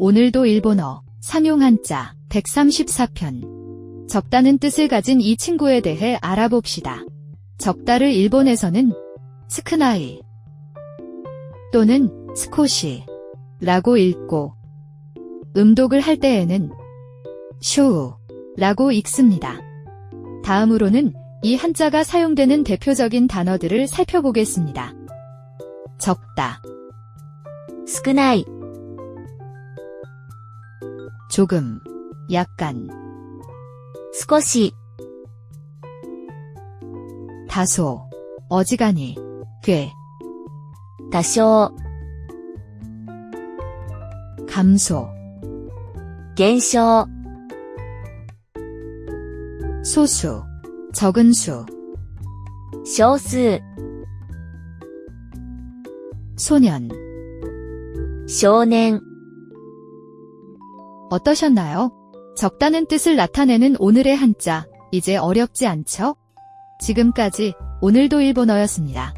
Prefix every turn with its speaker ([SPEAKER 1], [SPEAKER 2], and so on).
[SPEAKER 1] 오늘도 일본어 상용 한자 134편 적다는 뜻을 가진 이 친구에 대해 알아봅시다. 적다를 일본에서는 스크나이 또는 스코시 라고 읽고 음독을 할 때에는 쇼우 라고 읽습니다. 다음으로는 이 한자가 사용되는 대표적인 단어들을 살펴보겠습니다. 적다
[SPEAKER 2] 스크나이
[SPEAKER 1] 조금, 약간,
[SPEAKER 2] 少し、
[SPEAKER 1] 다소, 어지간히, 꽤,
[SPEAKER 2] 多少、
[SPEAKER 1] 감소,
[SPEAKER 2] 減少、
[SPEAKER 1] 소수, 적은 수,
[SPEAKER 2] 少数、
[SPEAKER 1] 소년.
[SPEAKER 2] 少年、
[SPEAKER 1] 어떠셨나요? 적다는 뜻을 나타내는 오늘의 한자, 이제 어렵지 않죠? 지금까지 오늘도 일본어였습니다.